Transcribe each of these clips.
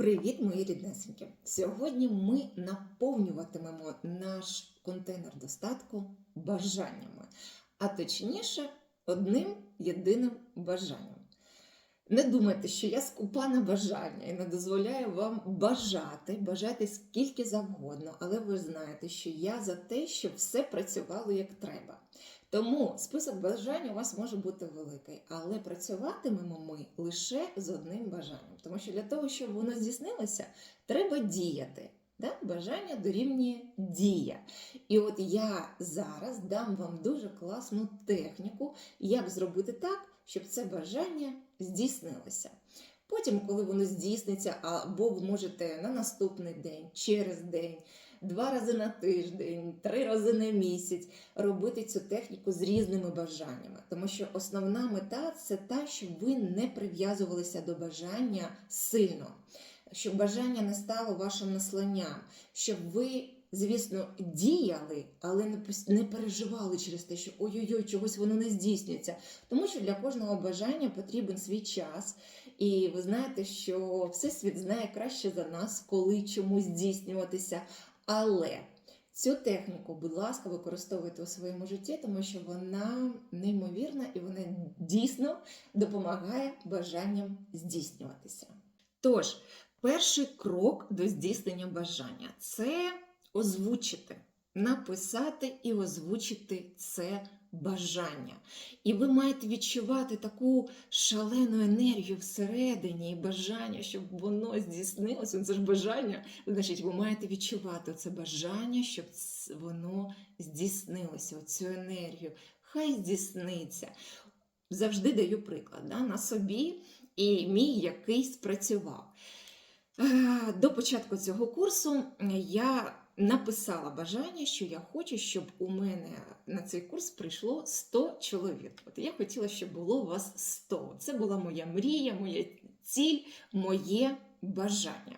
Привіт, мої ріднесеньки! Сьогодні ми наповнюватимемо наш контейнер достатку бажаннями, а точніше, одним єдиним бажанням. Не думайте, що я скупа на бажання і не дозволяю вам бажати, бажати скільки завгодно, але ви знаєте, що я за те, щоб все працювало як треба. Тому список бажань у вас може бути великий, але працюватимемо ми лише з одним бажанням. Тому що для того, щоб воно здійснилося, треба діяти. Да? Бажання дорівнює дія. І от я зараз дам вам дуже класну техніку, як зробити так, щоб це бажання здійснилося. Потім, коли воно здійсниться, або ви можете на наступний день, через день, два рази на тиждень, три рази на місяць робити цю техніку з різними бажаннями. Тому що основна мета це та, щоб ви не прив'язувалися до бажання сильно, щоб бажання не стало вашим насланням, щоб ви. Звісно, діяли, але не переживали через те, що ой-ой-ой, чогось воно не здійснюється. Тому що для кожного бажання потрібен свій час. І ви знаєте, що Всесвіт знає краще за нас, коли чому здійснюватися. Але цю техніку, будь ласка, використовуйте у своєму житті, тому що вона неймовірна і вона дійсно допомагає бажанням здійснюватися. Тож, перший крок до здійснення бажання це озвучити, написати і озвучити це бажання. І ви маєте відчувати таку шалену енергію всередині і бажання, щоб воно здійснилося. Це ж бажання. Значить, ви маєте відчувати це бажання, щоб воно здійснилося, оцю енергію. Хай здійсниться. Завжди даю приклад да, на собі і мій який спрацював. Е, До початку цього курсу я написала бажання, що я хочу, щоб у мене на цей курс прийшло 100 чоловік. От я хотіла, щоб було у вас 100. Це була моя мрія, моя ціль, моє бажання.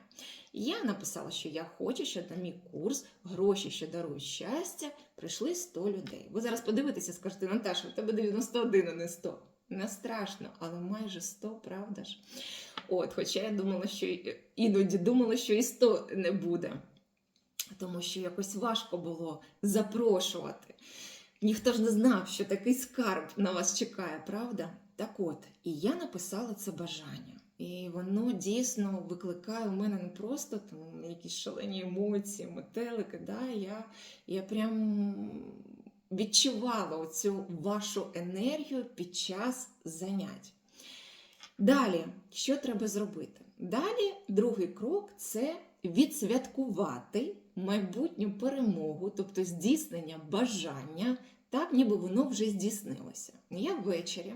Я написала, що я хочу, щоб на мій курс гроші, що дарують щастя, прийшли 100 людей. Ви зараз подивитеся, скажете, Наташа, у тебе 91, а не 100. Не страшно, але майже 100, правда ж? От, хоча я думала, що іноді думала, що і 100 не буде. Тому що якось важко було запрошувати. Ніхто ж не знав, що такий скарб на вас чекає, правда? Так от, і я написала це бажання. І воно дійсно викликає у мене не просто там якісь шалені емоції, метелики. Да? Я, я прям відчувала цю вашу енергію під час занять. Далі, що треба зробити? Далі, другий крок це відсвяткувати майбутню перемогу, тобто здійснення бажання, так ніби воно вже здійснилося. Я ввечері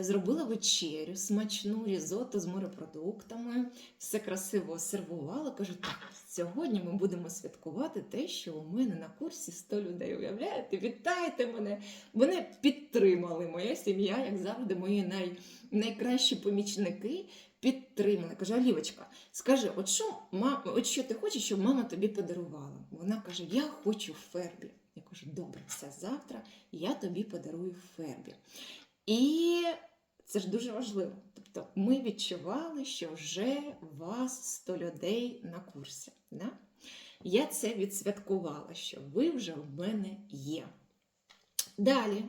зробила вечерю, смачну різоту з морепродуктами, все красиво сервувала. Кажу, так, сьогодні ми будемо святкувати те, що у мене на курсі 100 людей. Уявляєте, вітайте мене! Вони підтримали моя сім'я, як завжди, мої най, найкращі помічники підтримали. Каже, Алівочка, скажи, от що, ма, от що ти хочеш, щоб мама тобі подарувала? Вона каже: Я хочу фербі. Я кажу, добре, все завтра я тобі подарую фербі. І це ж дуже важливо. Тобто ми відчували, що вже вас 100 людей на курсі. Да? Я це відсвяткувала, що ви вже в мене є. Далі,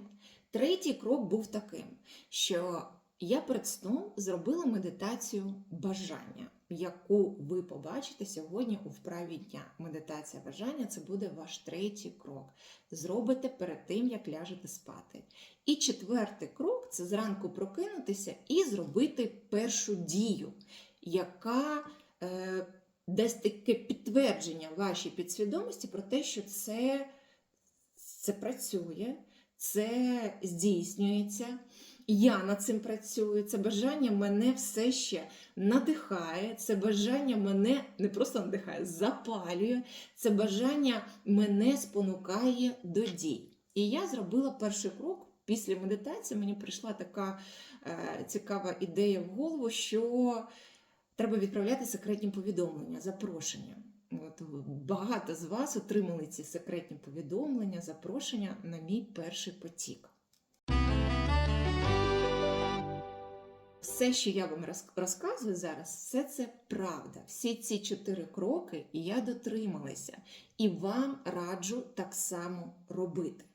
третій крок був таким, що я перед сном зробила медитацію бажання, яку ви побачите сьогодні у вправі дня. Медитація бажання це буде ваш третій крок. Зробите перед тим, як ляжете спати. І четвертий крок це зранку прокинутися і зробити першу дію, яка е, дасть таке підтвердження вашій підсвідомості про те, що це, це працює, це здійснюється. Я над цим працюю. Це бажання мене все ще надихає. Це бажання мене не просто надихає, запалює. Це бажання мене спонукає до дій. І я зробила перший крок. Після медитації мені прийшла така е, цікава ідея в голову, що треба відправляти секретні повідомлення, запрошення. От багато з вас отримали ці секретні повідомлення, запрошення на мій перший потік. Все, що я вам розказую зараз, все це правда. Всі ці чотири кроки я дотрималася. І вам раджу так само робити.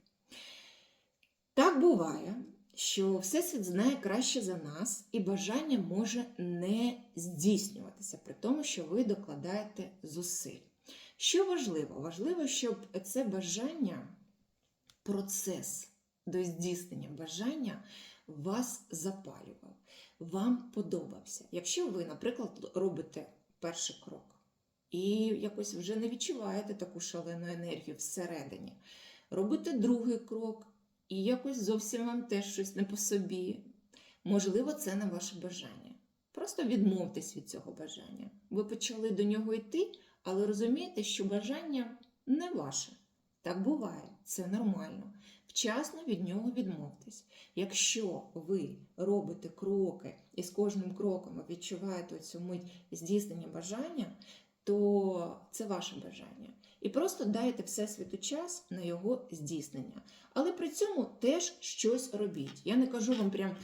Так буває, що Всесвіт знає краще за нас, і бажання може не здійснюватися, при тому, що ви докладаєте зусиль. Що важливо? Важливо, щоб це бажання, процес до здійснення бажання вас запалював, вам подобався. Якщо ви, наприклад, робите перший крок і якось вже не відчуваєте таку шалену енергію всередині, робите другий крок і якось зовсім вам теж щось не по собі. Можливо, це не ваше бажання. Просто відмовтесь від цього бажання. Ви почали до нього йти, але розумієте, що бажання не ваше. Так буває, це нормально. Вчасно від нього відмовтесь. Якщо ви робите кроки і з кожним кроком ви відчуваєте цю мить здійснення бажання, то це ваше бажання. І просто дайте Всесвіту час на його здійснення. Але при цьому теж щось робіть. Я не кажу вам прям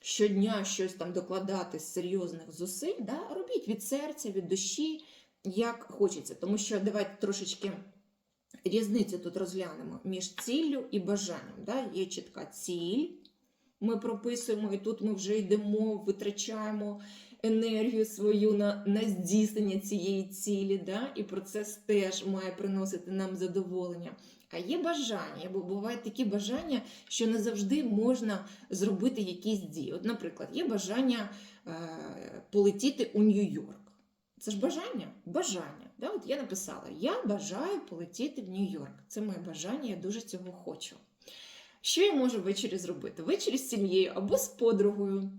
щодня щось там докладати з серйозних зусиль. Да? Робіть від серця, від душі, як хочеться. Тому що давайте трошечки різницю тут розглянемо між ціллю і бажанням. Да? Є чітка ціль, ми прописуємо, і тут ми вже йдемо, витрачаємо енергію свою на, на здійснення цієї цілі, да? і процес теж має приносити нам задоволення. А є бажання, бо бувають такі бажання, що не завжди можна зробити якісь дії. От, наприклад, є бажання е, полетіти у Нью-Йорк. Це ж бажання? Бажання. Да? От я написала: Я бажаю полетіти в Нью-Йорк. Це моє бажання, я дуже цього хочу. Що я можу ввечері зробити? Ввечері з сім'єю або з подругою.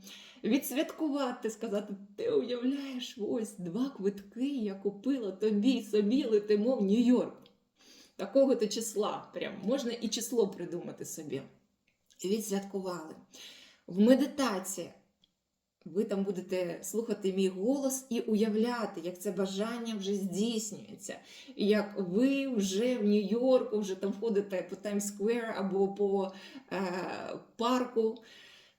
Відсвяткувати, сказати, ти уявляєш, ось два квитки я купила тобі собі летимо в Нью-Йорк. Такого то числа. Прям можна і число придумати собі. І відсвяткували. В медитації ви там будете слухати мій голос і уявляти, як це бажання вже здійснюється, і як ви вже в Нью-Йорку, вже там ходите по Таймс-сквер або по е, парку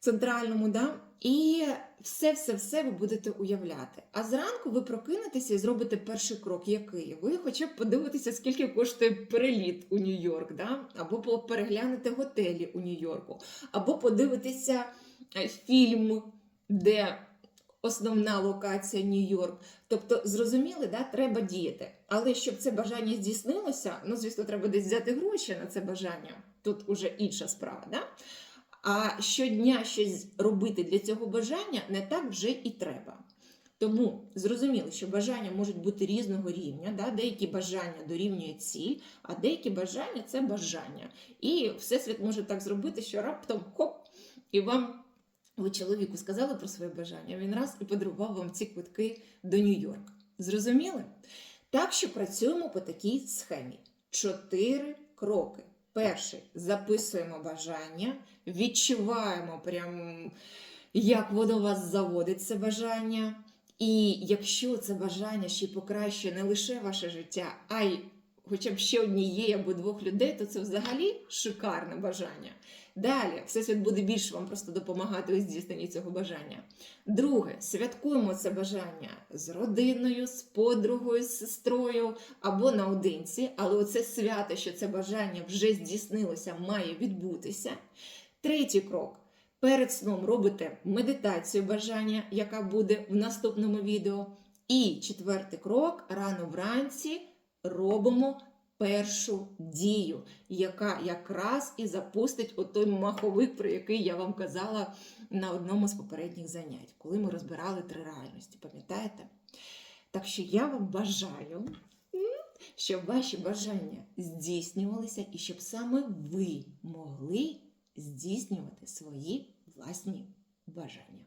центральному. Да? І все-все-все ви будете уявляти. А зранку ви прокинетеся і зробите перший крок, який? Ви хоча б подивитеся, скільки коштує переліт у Нью-Йорк, да? або переглянете готелі у Нью-Йорку, або подивитися е, фільм, де основна локація Нью-Йорк. Тобто, зрозуміли, да? треба діяти. Але щоб це бажання здійснилося, ну, звісно, треба десь взяти гроші на це бажання. Тут уже інша справа. Да? А щодня щось робити для цього бажання не так вже і треба. Тому зрозуміло, що бажання можуть бути різного рівня. Да? Деякі бажання дорівнюють ціль, а деякі бажання це бажання. І Всесвіт може так зробити, що раптом хоп, і вам ви чоловіку сказали про своє бажання, він раз і подарував вам ці квитки до Нью-Йорка. Зрозуміли? Так що працюємо по такій схемі: чотири кроки. Перший записуємо бажання, відчуваємо прям, як воно вас заводить це бажання. І якщо це бажання ще покращує не лише ваше життя, а й хоча б ще однієї або двох людей, то це взагалі шикарне бажання. Далі, Всесвіт буде більше вам просто допомагати у здійсненні цього бажання. Друге, святкуємо це бажання з родиною, з подругою, з сестрою або наодинці, але оце свято, що це бажання вже здійснилося, має відбутися. Третій крок. Перед сном робите медитацію бажання, яка буде в наступному відео. І четвертий крок рано вранці робимо першу дію, яка якраз і запустить отой маховик, про який я вам казала на одному з попередніх занять, коли ми розбирали три реальності. Пам'ятаєте? Так що я вам бажаю, щоб ваші бажання здійснювалися і щоб саме ви могли здійснювати свої власні бажання.